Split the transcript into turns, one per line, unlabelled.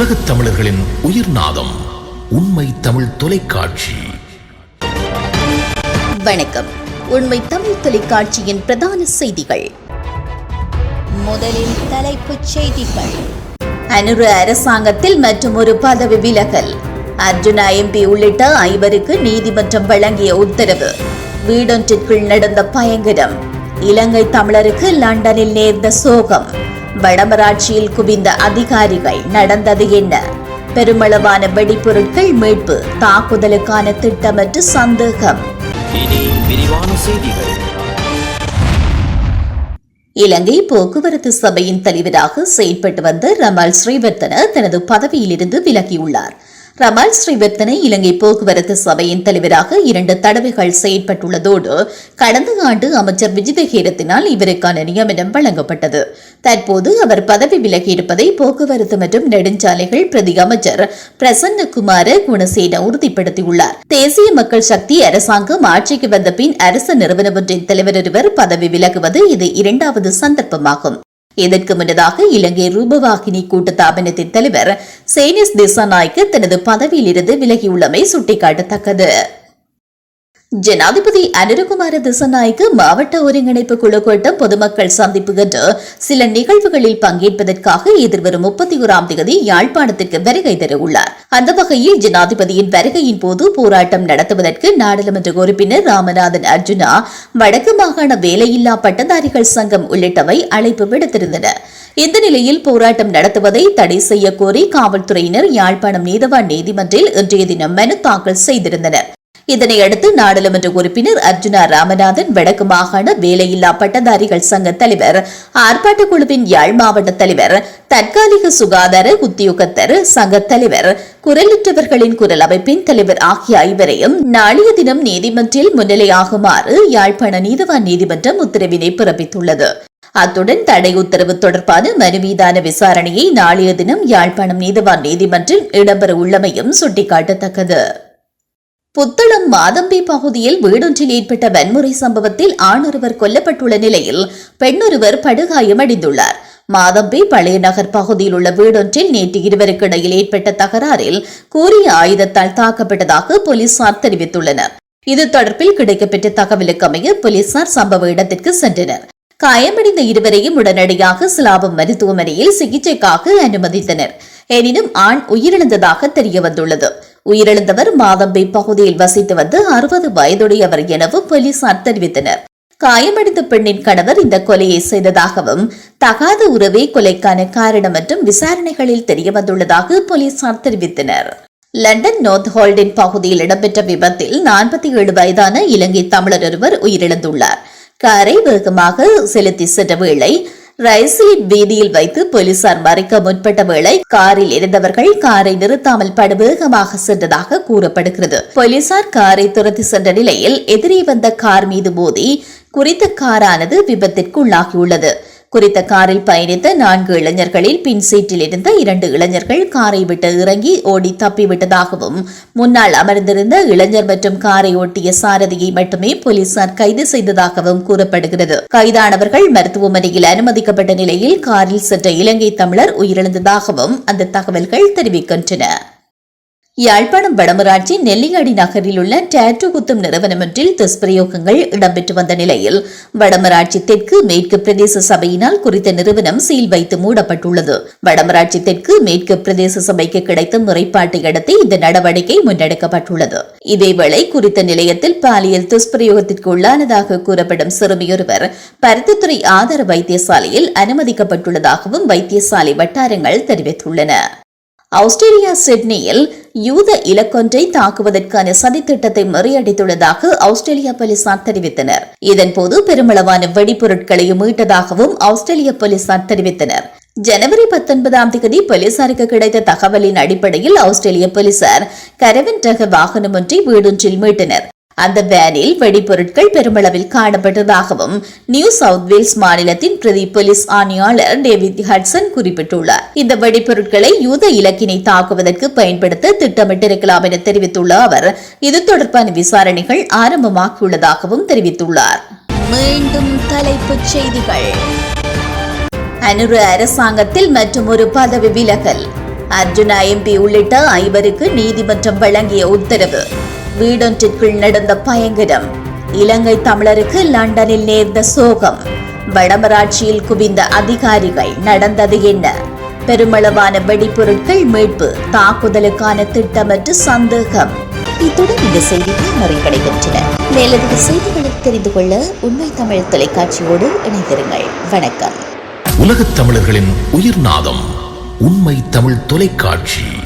உலகத் தமிழர்களின் உயிர் நாதம் உண்மை தமிழ் தொலைக்காட்சி.
வணக்கம். உண்மை தமிழ் தொலைக்காட்சியின் பிரதான செய்திகள். முதலில் தலைப்புச் செய்திகள். அனுரு அரசாங்கத்தில் மற்றும் ஒரு பதவி விலகல். அர்ஜுனா எம்பி உள்ளிட்ட ஐவருக்கு நீதிமன்றம் வழங்கிய உத்தரவு. வீடொன்றிற்குள் நடந்த பயங்கரம். இலங்கை தமிழருக்கு லண்டனில் நேர்ந்த சோகம். வடமராட்சியில் குவிந்த அதிகாரிகள் நடந்தது என்ன? பெருமளவான வெடிபொருட்கள் மீட்பு தாக்குதலுக்கான திட்டமற்ற சந்தேகம். இலங்கை போக்குவரத்து சபையின் தலைவராக செயல்பட்டு வந்த ரமல் ஸ்ரீவர்த்தன தனது பதவியிலிருந்து விலகியுள்ளார். ரமல் ஸ்ரீவர்த்தனை இலங்கை போக்குவரத்து சபையின் தலைவராக இரண்டு தடவைகள் செயற்பட்டுள்ளதோடு கடந்த ஆண்டு அமைச்சர் விஜிதஹேரத்தினால் இவருக்கான நியமனம் வழங்கப்பட்டது. தற்போது அவர் பதவி விலகியிருப்பதை போக்குவரத்து மற்றும் நெடுஞ்சாலைகள் பிரதி அமைச்சர் பிரசன்னகுமார குணசேன உறுதிப்படுத்தியுள்ளார். தேசிய மக்கள் சக்தி அரசாங்கம் ஆட்சிக்கு வந்த பின் அரசு நிறுவனம் ஒன்றின் தலைவர் ஒருவர் பதவி விலகுவது இது இரண்டாவது சந்தர்ப்பமாகும். இதற்கு முன்னதாக இலங்கை ரூபவாகினி கூட்டத்தாபனத்தின் தலைவர் சேனிஸ் திசாநாய்க்கு தனது பதவியிலிருந்து விலகியுள்ளமை சுட்டிக்காட்டத்தக்கது. ஜனாதிபதி அனிருகுமார திசநாய்க்கு மாவட்ட ஒருங்கிணைப்பு குழு கூட்டம் பொதுமக்கள் சந்திப்பு என்று சில நிகழ்வுகளில் பங்கேற்பதற்காக எதிர்வரும் முப்பத்தி ஓராம் தேதி யாழ்ப்பாணத்திற்கு வருகை தரவுள்ளார். அந்த வகையில் ஜனாதிபதியின் வருகையின் போது போராட்டம் நடத்துவதற்கு நாடாளுமன்ற உறுப்பினர் ராமநாதன் அர்ஜுனா வடக்கு மாகாண வேலையில்லா பட்டதாரிகள் சங்கம் உள்ளிட்டவை அழைப்பு விடுத்திருந்தன. இந்த நிலையில் போராட்டம் நடத்துவதை தடை செய்ய கோரி காவல்துறையினர் யாழ்ப்பாணம் நீதவான் நீதிமன்றில் இன்றைய தினம் மனு தாக்கல் செய்திருந்தனர். இதனையடுத்து நாடாளுமன்ற உறுப்பினர் அர்ஜுனா ராமநாதன் வடக்கு மாகாண வேலையில்லா பட்டதாரிகள் சங்க தலைவர் ஆர்ப்பாட்டக் குழுவின் யாழ் மாவட்ட தலைவர் தற்காலிக சுகாதார உத்தியோகத்தர் சங்க தலைவர் குரலற்றவர்களின் குரல் அமைப்பின் தலைவர் ஆகிய ஐவரையும் நாளைய தினம் நீதிமன்றில் முன்னிலையாகுமாறு யாழ்ப்பாண நீதவான் நீதிமன்றம் உத்தரவினை பிறப்பித்துள்ளது. அத்துடன் தடை உத்தரவு தொடர்பான மனு மீதான விசாரணையை நாளைய தினம் யாழ்ப்பாணம் நீதவான் நீதிமன்றில் இடம்பெற உள்ளமையும் சுட்டிக்காட்டத்தக்கது. புத்தளம் மாதம்பி பகுதியில் வீடொன்றில் ஏற்பட்ட வன்முறை சம்பவத்தில் ஆணொருவர் கொல்லப்பட்டுள்ள நிலையில் பெண்ணொருவர் படுகாயமடைந்துள்ளார் மாதம்பி பழைய நகர் பகுதியில் உள்ள வீடொன்றில் நேற்று இருவருக்கு இடையில் ஏற்பட்ட தகராறில் கூறிய ஆயுதத்தால் தாக்கப்பட்டதாக போலீசார் தெரிவித்துள்ளனர். இது தொடர்பில் கிடைக்கப்பெற்ற தகவலுக்கு அமைய போலீசார் சம்பவ இடத்திற்கு சென்றனர். காயமடைந்த இருவரையும் உடனடியாக சிலாபம் மருத்துவமனையில் சிகிச்சைக்காக அனுமதித்தனர். எனினும் ஆண் உயிரிழந்ததாக தெரியவந்துள்ளது. உயிரிழந்தவர் மாதம்பை பகுதியில் வசித்து வந்து அறுபது வயதுடையவர் எனவும் போலீசார் தெரிவித்தனர். காயமடைந்த பெண்ணின் கணவர் இந்த கொலையை செய்ததாகவும் தகாத உறவே கொலைக்கான காரணம் மற்றும் விசாரணைகளில் தெரியவந்துள்ளதாக போலீசார் தெரிவித்தனர். லண்டன் நோர்த் ஹோல்டின் பகுதியில் இடம்பெற்ற விபத்தில் நாற்பத்தி ஏழு வயதான இலங்கை தமிழர் ஒருவர் உயிரிழந்துள்ளார். காரை வேகமாக செலுத்தி சென்ற வேளை ரைசிலின் வீதியில் வைத்து போலீசார் மறைக்க முற்பட்ட வேளை காரில் இருந்தவர்கள் காரை நிறுத்தாமல் படுவேகமாக சென்றதாக கூறப்படுகிறது. போலீசார் காரை துரத்தி சென்ற நிலையில் எதிரே வந்த கார் மீது மோதி குறித்த காரானது விபத்திற்குள்ளாகியுள்ளது. குறித்த காரில் பயணித்த நான்கு இளைஞர்களில் பின் சீட்டில் இருந்த இரண்டு இளைஞர்கள் காரை விட்டு இறங்கி ஓடி தப்பிவிட்டதாகவும் முன்னால் அமர்ந்திருந்த இளைஞர் மற்றும் காரை ஓட்டிய சாரதியை மட்டுமே போலீசார் கைது செய்ததாகவும் கூறப்படுகிறது. கைதானவர்கள் மருத்துவமனையில் அனுமதிக்கப்பட்ட நிலையில் காரில் சென்ற இலங்கை தமிழர் உயிரிழந்ததாகவும் அந்த தகவல்கள் தெரிவிக்கின்றன. யாழ்ப்பாணம் வடமராட்சி நெல்லியாடி நகரில் உள்ள டேட்டு குத்தும் நிறுவனம் ஒன்றில் துஷ்பிரயோகங்கள் இடம்பெற்று வந்த நிலையில் வடமராட்சி தெற்கு மேற்கு பிரதேச சபையினால் குறித்த நிறுவனம் சீல் வைத்து மூடப்பட்டுள்ளது. வடமராட்சி தெற்கு மேற்கு பிரதேச சபைக்கு கிடைத்த முறைப்பாட்டை அடுத்து இந்த நடவடிக்கை முன்னெடுக்கப்பட்டுள்ளது. இதேவேளை குறித்த நிலையத்தில் பாலியல் துஷ்பிரயோகத்திற்கு உள்ளானதாக கூறப்படும் சிறுமியொருவர் பருத்தித்துறை ஆதார வைத்தியசாலையில் அனுமதிக்கப்பட்டுள்ளதாகவும் வைத்தியசாலை வட்டாரங்கள் தெரிவித்துள்ளன. ஆஸ்திரேலியா சிட்னியில் யூத இலக்கொன்றை தாக்குவதற்கான சதித்திட்டத்தை முறியடித்துள்ளதாக ஆஸ்திரேலியா போலீசார் தெரிவித்தனர். இதன்போது பெருமளவான வெடிபொருட்களையும் மீட்டதாகவும் ஆஸ்திரேலிய போலீசார் தெரிவித்தனர். ஜனவரி பத்தொன்பதாம் தேதி போலீசாருக்கு கிடைத்த தகவலின் அடிப்படையில் ஆஸ்திரேலிய போலீசார் கரவன் ரக வாகனம் ஒன்றை வீடொன்றில் மீட்டனர். அந்த வேனில் வெடிபொருட்கள் பெருமளவில் காணப்பட்டதாகவும் நியூ சவுத் வேல்ஸ் மாநிலத்தின் பிரதி போலீஸ் ஆணையாளர் டேவிட் ஹட்சன் குறிப்பிட்டுள்ளார். இந்த வெடிபொருட்களை யூத இலக்கினை தாக்குவதற்கு பயன்படுத்த திட்டமிட்டிருக்கலாம் என தெரிவித்துள்ள அவர் இது தொடர்பான விசாரணைகள் ஆரம்பமாகியுள்ளதாகவும் தெரிவித்துள்ளார். மீண்டும் தலைப்புச் செய்திகள். அனுர அரசாங்கத்தில் மற்றும் ஒரு பதவி விலகல். அர்ஜுனா எம்பி உள்ளிட்ட ஐவருக்கு நீதிமன்றம் வழங்கிய உத்தரவு. வீடொன்றிற்குள் நடந்த பயங்கரம். இலங்கை தமிழருக்கு லண்டனில் நேர்ந்த சோகம். வடமராட்சியில் குவிந்த அதிகாரிகள் நடந்தது என்ன? பெருமளவான வெடிப்பொருட்கள் மீட்பு தாக்குதலுக்கான திட்டமற்ற சந்தேகம். இத்துடன் இந்த செய்திகள் நிறைவடைகின்றன. மேலதிக செய்திகளை தெரிந்து கொள்ள உண்மை தமிழ் தொலைக்காட்சியோடு இணைந்திருங்கள். வணக்கம்.
உலகத் தமிழர்களின் உயிர்நாதம் உண்மை தமிழ் தொலைக்காட்சி.